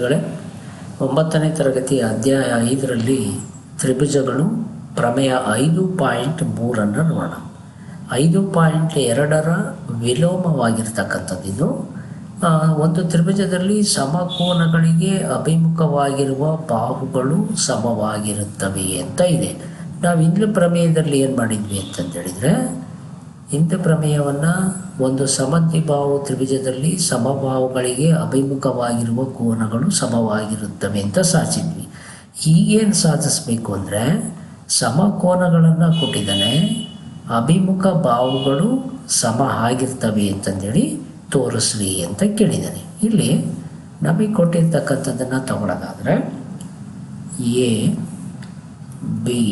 ವಿದ್ಯಾರ್ಥಿಗಳೇ ಒಂಬತ್ತನೇ ತರಗತಿಯ ಅಧ್ಯಾಯ ಐದರಲ್ಲಿ ತ್ರಿಭುಜಗಳು, ಪ್ರಮೇಯ ಐದು ಪಾಯಿಂಟ್ ಮೂರನ್ನು ನೋಡೋಣ. ಐದು ಪಾಯಿಂಟ್ ಎರಡರ ವಿಲೋಮವಾಗಿರ್ತಕ್ಕಂಥದ್ದು ಇದು ಒಂದು ತ್ರಿಭುಜದಲ್ಲಿ ಸಮಕೋನಗಳಿಗೆ ಅಭಿಮುಖವಾಗಿರುವ ಬಾಹುಗಳು ಸಮವಾಗಿರುತ್ತವೆ ಅಂತ ಇದೆ. ನಾವು ಇಂದ್ಲು ಪ್ರಮೇಯದಲ್ಲಿ ಏನು ಮಾಡಿದ್ವಿ ಅಂತಂತೇಳಿದರೆ ಇಂಥ ಪ್ರಮೇಯವನ್ನು ಒಂದು ಸಮದ್ವಿಬಾಹು ತ್ರಿಭುಜದಲ್ಲಿ ಸಮಬಾಹುಗಳಿಗೆ ಅಭಿಮುಖವಾಗಿರುವ ಕೋನಗಳು ಸಮವಾಗಿರುತ್ತವೆ ಅಂತ ಸಾಧಿಸಿದ್ವಿ ಈಗೇನು ಸಾಧಿಸಬೇಕು ಅಂದರೆ ಸಮಕೋನಗಳನ್ನು ಕೊಟ್ಟಿದ್ದಾನೆ, ಅಭಿಮುಖ ಬಾಹುಗಳು ಸಮ ಆಗಿರ್ತವೆ ಅಂತಂದೇಳಿ ತೋರಿಸ್ರಿ ಅಂತ ಕೇಳಿದ್ದಾನೆ ಇಲ್ಲಿ ನಮಗೆ ಕೊಟ್ಟಿರ್ತಕ್ಕಂಥದ್ದನ್ನು ತಗೊಳ್ಳೋದಾದರೆ ಎ, ಬಿ,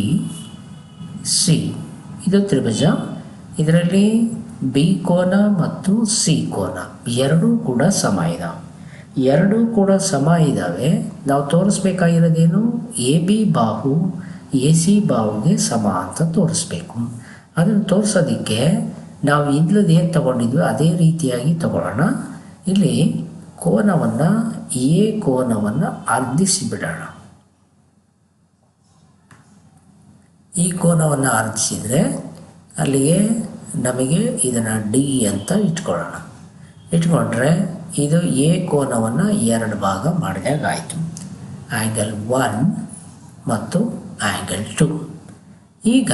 ಸಿ, ಇದು ತ್ರಿಭುಜ. ಇದರಲ್ಲಿ ಬಿ ಕೋನ ಮತ್ತು ಸಿ ಕೋನ ಎರಡೂ ಕೂಡ ಸಮ ಇದ್ದಾವೆ ಎರಡೂ ಕೂಡ ಸಮ ಇದ್ದಾವೆ ನಾವು ತೋರಿಸ್ಬೇಕಾಗಿರೋದೇನು? ಎ ಬಿ ಬಾಹು ಎ ಸಿ ಬಾಹುಗೆ ಸಮ ಅಂತ ತೋರಿಸ್ಬೇಕು. ಅದನ್ನು ತೋರಿಸೋದಕ್ಕೆ ನಾವು ಇದ್ಲದ್ದು ಏನು ತಗೊಂಡಿದ್ವಿ? ಅದೇ ರೀತಿಯಾಗಿ ತಗೊಳ್ಳೋಣ. ಇಲ್ಲಿ ಕೋನವನ್ನು ಎ ಕೋನವನ್ನು ಅರ್ಧಿಸಿ ಬಿಡೋಣ ಈ ಕೋನವನ್ನು ಆರಿಸಿದರೆ ಅಲ್ಲಿಗೆ ನಮಗೆ ಇದನ್ನು ಡಿ ಅಂತ ಇಟ್ಕೊಳ್ಳೋಣ. ಇಟ್ಕೊಂಡ್ರೆ ಇದು ಎ ಕೋನವನ್ನು ಎರಡು ಭಾಗ ಮಾಡಿದಾಗ ಆಯಿತು ಆ್ಯಂಗಲ್ ಒನ್ ಮತ್ತು ಆ್ಯಂಗಲ್ ಟು ಈಗ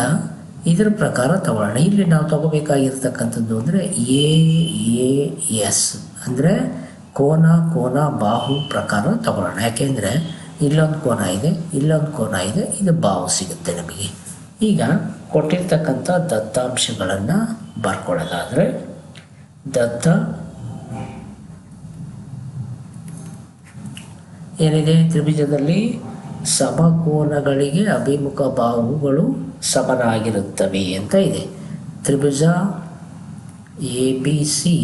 ಇದರ ಪ್ರಕಾರ ತಗೊಳ್ಳೋಣ. ಇಲ್ಲಿ ನಾವು ತಗೋಬೇಕಾಗಿರ್ತಕ್ಕಂಥದ್ದು ಅಂದರೆ ಎ ಎ ಎಸ್ ಅಂದರೆ ಕೋನ ಕೋನ, ಬಾಹು ಪ್ರಕಾರ ತಗೊಳ್ಳೋಣ. ಯಾಕೆಂದರೆ ಇಲ್ಲೊಂದು ಕೋನ ಇದೆ, ಇಲ್ಲೊಂದು ಕೋನ ಇದೆ, ಇದು ಬಾಹು ಸಿಗುತ್ತೆ ನಮಗೆ. ಈಗ ಕೊಟ್ಟಿರ್ತಕ್ಕಂಥ ದತ್ತಾಂಶಗಳನ್ನು ಬರ್ಕೊಳ್ಳೋದಾದರೆ ದತ್ತ ಏನಿದೆ? ತ್ರಿಭುಜದಲ್ಲಿ ಸಮಕೋನಗಳಿಗೆ ಅಭಿಮುಖ ಬಾಹುಗಳು ಸಮನಾಗಿರುತ್ತವೆ ಅಂತ ಇದೆ. ತ್ರಿಭುಜ ಎ ಬಿ ಸಿ,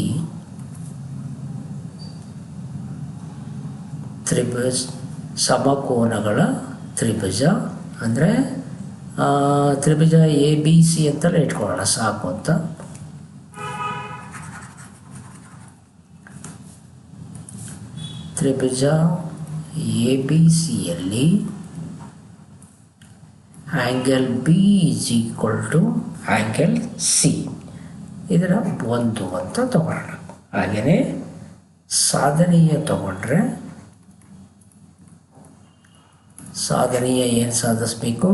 ತ್ರಿಭುಜ ಸಮಕೋನಗಳ ತ್ರಿಭುಜ ಅಂದರೆ ತ್ರಿಭುಜ ಎ ಬಿ ಸಿ ಅಂತಲೇ ಇಟ್ಕೊಳ್ಳೋಣ, ಸಾಕು ಅಂತ. ತ್ರಿಭುಜ ಎ ಬಿ ಸಿಯಲ್ಲಿ angle B is equal to angle C ಇದರ ಒಂದು ಅಂತ ತಗೊಳ್ಳೋಣ. ಹಾಗೆಯೇ ಸಾಧನೀಯ ತಗೊಂಡ್ರೆ ಸಾಧನೀಯ ಏನು ಸಾಧಿಸಬೇಕು?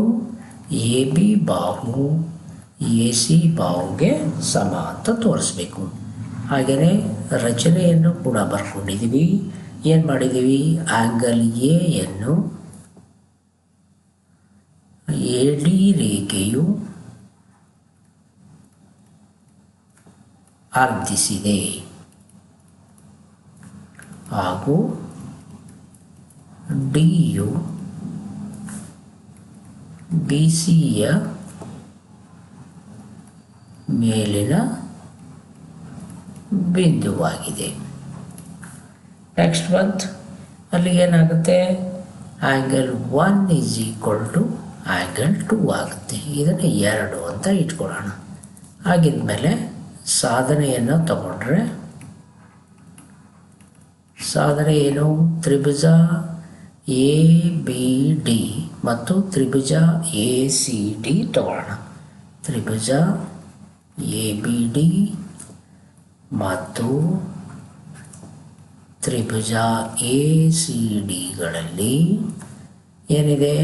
ಎ ಬಿ ಬಾಹು, ಎ ಸಿ ಬಾಹುಗೆ ಸಮ ಅಂತ ತೋರಿಸ್ಬೇಕು. ಹಾಗೆಯೇ ರಚನೆಯನ್ನು ಕೂಡ ಬರ್ಕೊಂಡಿದ್ದೀವಿ. ಏನು ಮಾಡಿದ್ದೀವಿ? ಆ್ಯಂಗಲ್ ಎಯನ್ನು ಎ ಡಿ ರೇಖೆಯು ಅರ್ಧಿಸಿದೆ ಹಾಗೂ ಡಿಯು ಬಿ ಸಿಯ ಮೇಲಿನ ಬಿಂದುವಾಗಿದೆ. ನೆಕ್ಸ್ಟ್ ಮಂತ್ ಅಲ್ಲಿ ಏನಾಗುತ್ತೆ? Angle one is equal to angle two ಆಗುತ್ತೆ. ಇದನ್ನು ಎರಡು ಅಂತ ಇಟ್ಕೊಳ್ಳೋಣ. ಹಾಗಿದ್ಮೇಲೆ ಸಾಧನೆಯನ್ನು ತಗೊಂಡ್ರೆ, ಸಾಧನೆ ಏನು? ತ್ರಿಭುಜ ಎ ಬಿ ಡಿ ಮತ್ತು ತ್ರಿಭುಜ ಎ ಸಿ ಡಿ ತಗೊಳ್ಳೋಣ. ತ್ರಿಭುಜ ಎ ಬಿ ಡಿ ಮತ್ತು ತ್ರಿಭುಜ ಎ ಸಿ ಡಿಗಳಲ್ಲಿ ಏನಿದೆ?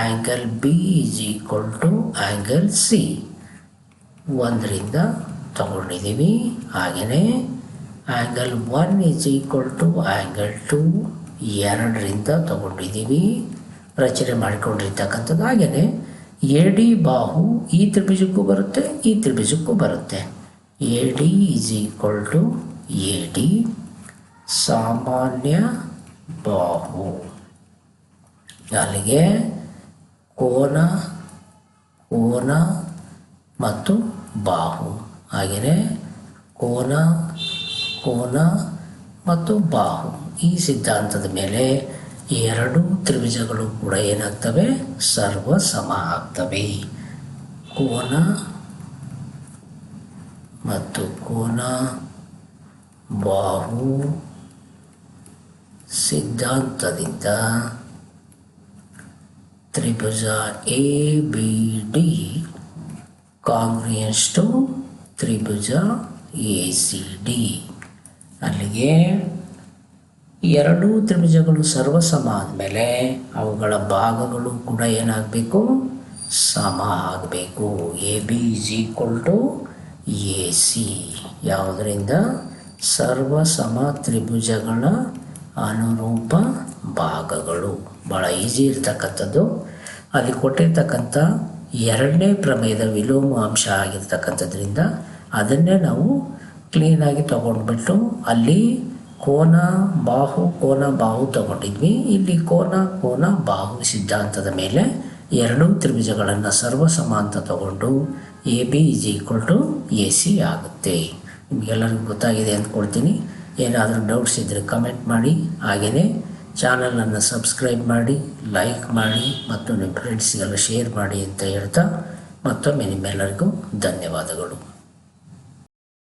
Angle B is equal to angle C ಒಂದರಿಂದ ತಗೊಂಡಿದ್ದೀವಿ. ಹಾಗೆಯೇ angle one is equal to angle two ಎರಡರಿಂದ ತಗೊಂಡಿದ್ದೀವಿ. ರಚನೆ ಮಾಡಿಕೊಂಡಿರ್ತಕ್ಕಂಥದ್ದು ಹಾಗೆಯೇ ಎಡಿ ಬಾಹು ಈ ತ್ರಿಭುಜಕ್ಕೂ ಬರುತ್ತೆ, ಈ ತ್ರಿಭುಜಕ್ಕೂ ಬರುತ್ತೆ. A D is equal to A D ಸಾಮಾನ್ಯ ಬಾಹು. ಅಲ್ಲಿಗೆ ಕೋನ ಕೋನ ಮತ್ತು ಬಾಹು. ಹಾಗೆಯೇ ಕೋನ ಕೋನ ಮತ್ತು ಬಾಹು. ಈ ಸಿದ್ಧಾಂತದ ಮೇಲೆ ಎರಡು ತ್ರಿಭುಜಗಳು ಕೂಡ ಏನಾಗ್ತವೆ? ಸರ್ವ ಸಮ ಆಗ್ತವೆ. ಕೋನ ಮತ್ತು ಕೋನ ಬಾಹು ಸಿದ್ಧಾಂತದಿಂದ ತ್ರಿಭುಜ A B D congruent to Tribhuja A C D ಅಲ್ಲಿಗೆ ಎರಡೂ ತ್ರಿಭುಜಗಳು ಸರ್ವಸಮ ಆದಮೇಲೆ ಅವುಗಳ ಭಾಗಗಳು ಕೂಡ ಏನಾಗಬೇಕು? ಸಮ ಆಗಬೇಕು. A B is equal to A C ಯಾವುದರಿಂದ? ಸರ್ವಸಮ ತ್ರಿಭುಜಗಳ ಅನುರೂಪ ಭಾಗಗಳು. ಭಾಳ ಈಸಿ ಇರ್ತಕ್ಕಂಥದ್ದು. ಅಲ್ಲಿ ಕೊಟ್ಟಿರ್ತಕ್ಕಂಥ ಎರಡನೇ ಪ್ರಮೇಯದ ವಿಲೋಮ ಅಂಶ ಆಗಿರ್ತಕ್ಕಂಥದ್ರಿಂದ ಅದನ್ನೇ ನಾವು ಕ್ಲೀನಾಗಿ ತಗೊಂಡ್ಬಿಟ್ಟು ಅಲ್ಲಿ ಕೋನ ಬಾಹು ಕೋನ ಬಾಹು ತಗೊಂಡಿದ್ವಿ. ಇಲ್ಲಿ ಕೋನ ಕೋನ ಬಾಹು ಸಿದ್ಧಾಂತದ ಮೇಲೆ ಎರಡೂ ತ್ರಿಭುಜಗಳನ್ನು ಸರ್ವಸಮ ಅಂತ ತಗೊಂಡು A, B is equal to A, C ಆಗುತ್ತೆ. ನಿಮಗೆಲ್ಲರಿಗೂ ಗೊತ್ತಾಗಿದೆ ಅಂದ್ಕೊಳ್ತೀನಿ. ಏನಾದರೂ ಡೌಟ್ಸ್ ಇದ್ದರೆ ಕಮೆಂಟ್ ಮಾಡಿ. ಹಾಗೆಯೇ ಚಾನಲನ್ನು ಸಬ್ಸ್ಕ್ರೈಬ್ ಮಾಡಿ, ಲೈಕ್ ಮಾಡಿ ಮತ್ತು ನಿಮ್ಮ ಫ್ರೆಂಡ್ಸ್ಗೆಲ್ಲ ಶೇರ್ ಮಾಡಿ ಅಂತ ಹೇಳ್ತಾ ಮತ್ತೊಮ್ಮೆ ನಿಮ್ಮೆಲ್ಲರಿಗೂ ಧನ್ಯವಾದಗಳು.